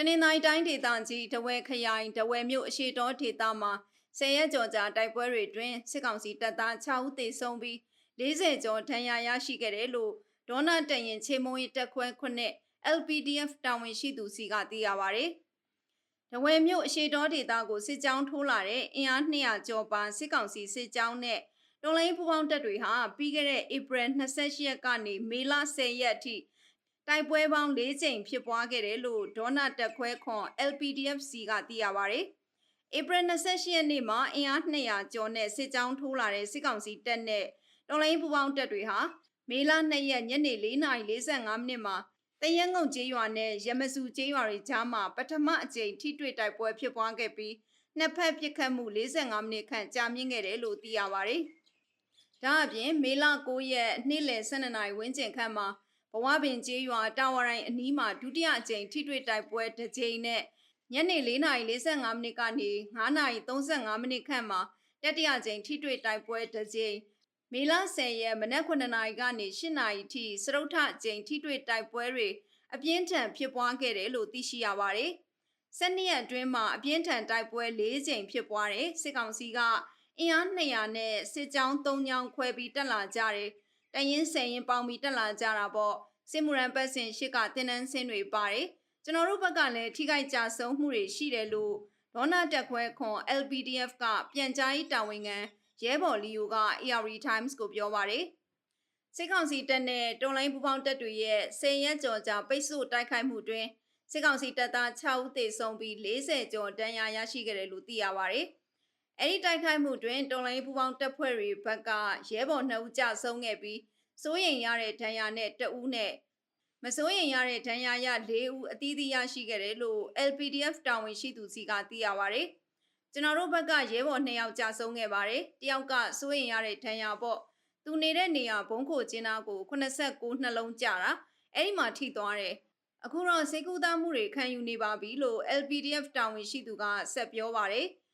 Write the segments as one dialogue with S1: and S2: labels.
S1: တနင်္သာရီတိုင်းဒေသကြီးတဝဲခရိုင်တဝဲမြို့အရှိတော်ဒေသမှာဆယ်ရက်ကျော်ကြာတိုက်ပွဲတွေတွင်စစ်ကောင်စီတပ်သား6ဦးသေဆုံးပြီး40ကျော်ဒဏ်ရာရရှိခဲ့တယ်လို့ဒေါနာတန်ရင်ချေမုံရီတက်ခွဲခုနှစ် LPDF တာဝန်ရှိသူစီကသိရပါဗျ။တဝဲမြို့အရှိတော်ဒေသကိုစစ်ကြောင်းထိုးလာတဲ့အင်အား200ကျော်ပါစစ်ကောင်စီစစ်ကြောင်းနဲ့တော်လိုင်းပူပေါင်းတပ်တွေဟာပြီးခဲ့တဲ့ဧပြီ28ရက်ကနေမေလ10ရက်အထိ တိုက်ပွဲပေါင်း၄ကြိမ်ဖြစ်ပွားခဲ့တယ်လို့ဒေါနာတက်ခွဲခွန် LPDFC ကသိရပါဗျ။ဧပြီ28ရက်နေ့မှာအင်အား200ကျော်နဲ့စစ်ကြောင်းထိုးလာတဲ့စစ်ကောင်စီတပ်နဲ့တော်လိုင်းပူပေါင်းတပ်တွေဟာမေလ2ရက်ညနေ4:45မိနစ်မှာတရက်ငုံကျေးရွာနဲ့ရမစုကျေးရွာတွေကြားမှာပထမအကြိမ်ထိတွေ့တိုက်ပွဲဖြစ်ပွားခဲ့ပြီးနှစ်ဖက်ပစ်ခတ်မှု45မိနစ်ခန့်ကြာမြင့်ခဲ့တယ်လို့သိရပါဗျ။ဒါအပြင်မေလ9ရက်နေ့လယ်12နာရီဝန်းကျင်ခန့်မှာ ဘဝပင်ကျေးရွာတာဝရိုင်အနီးမှာဒုတိယအကြိမ်ထိတွေ့တိုက်ပွဲတစ်ကြိမ်နဲ့ညနေ4:45မိနစ်ကနေ9:35မိနစ်ခန့်မှာတတိယကြိမ်ထိတွေ့တိုက်ပွဲတစ်ကြိမ်မေလ10ရက်မနက်9နာရီကနေ10နာရီထိစရုပ်ထအကြိမ်ထိတွေ့တိုက်ပွဲတွေအပြင်းထန်ဖြစ်ပွားခဲ့တယ်လို့သိရှိရပါတယ်။ဆက်နှစ်ရက်အတွင်းမှာအပြင်းထန်တိုက်ပွဲ၄ကြိမ်ဖြစ်ပွားတယ်စစ်ကောင်စီကအင်အား200နဲ့စစ်ကြောင်း3ကြောင်းခွဲပြီးတက်လာကြတယ်။ တရင်ဆယ်ရင်ပေါင်ပြီးတက်လာကြတာပေါ့စစ်မှုရန်ပတ်စဉ်ရှစ်ကတင်နန်းစင်းတွေပါတယ်။ကျွန်တော်တို့ဘက်ကလည်းထိခိုက်ကြဆုံးမှုတွေရှိတယ်လို့ဒေါနာတက်ခွဲခွန် LPDF ကပြန်ကြားရေးတာဝန်ခံရဲဘော်လီယိုက AR Times ကိုပြောပါတယ်။စစ်ကောင်စီတပ်နဲ့တွန်လိုင်းပူပေါင်းတပ်တွေရဲ့ဆယ်ရက်ကျော်ကြာပိတ်ဆို့တိုက်ခိုက်မှုတွင်စစ်ကောင်စီတပ်သား6ဦးသေဆုံးပြီး40ကျော်ဒဏ်ရာရရှိခဲ့တယ်လို့သိရပါတယ်။ အဲဒီတိုက်ခိုက်မှုတွင်တွန်လိုင်းပူပေါင်းတပ်ဖွဲ့တွေဘက်ကရဲဘော်2ဦးကြာဆုံးခဲ့ပြီးစိုးရိမ်ရတဲ့ဒဏ်ရာနဲ့2ဦးနဲ့မစိုးရင်ရတဲ့ဒဏ်ရာရ၄ဦးအသီးသီးရရှိခဲ့တယ်လို့ LPDF တာဝန်ရှိသူစီကသိရပါဗျ။ကျွန်တော်တို့ဘက်ကရဲဘော်2ယောက်ကြာဆုံးခဲ့ပါတယ်။တယောက်ကစိုးရင်ရတဲ့ဒဏ်ရာပေါ့။သူနေတဲ့နေရာဘုံခိုကျင်းသားကို89နှလုံးကြတာအဲ့ဒီမှာထိသွားတယ်။အခုတော့စေကူသားမှုတွေခံယူနေပါပြီလို့ LPDF တာဝန်ရှိသူကဆက်ပြောပါတယ်။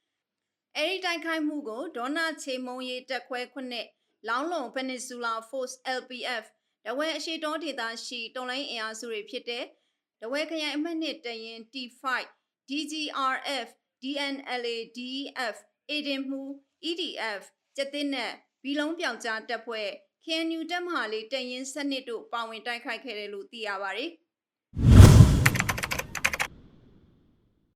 S1: အဲ့ဒီတိုက်ခိုက်မှုကိုဒေါနာချေမုံရီတက်ခွဲခုနှစ်လောင်းလုံ Peninsula Force LPF တဝဲအရှိတောဒေသရှိတုံလိုင်းအင်အားစုတွေဖြစ်တဲ့တဝဲခရိုင်အမှတ်နှစ်တရင် T5 DGRF DNLA DEF အေဒင်မှု EDF ကျက်တင်နဲ့ဘီလုံးပြောင်ကြားတပ်ဖွဲ့ KNU တပ်မဟာလေးတရင်စနစ်တို့ပါဝင်တိုက်ခိုက်ခဲ့တယ်လို့သိရပါတယ်။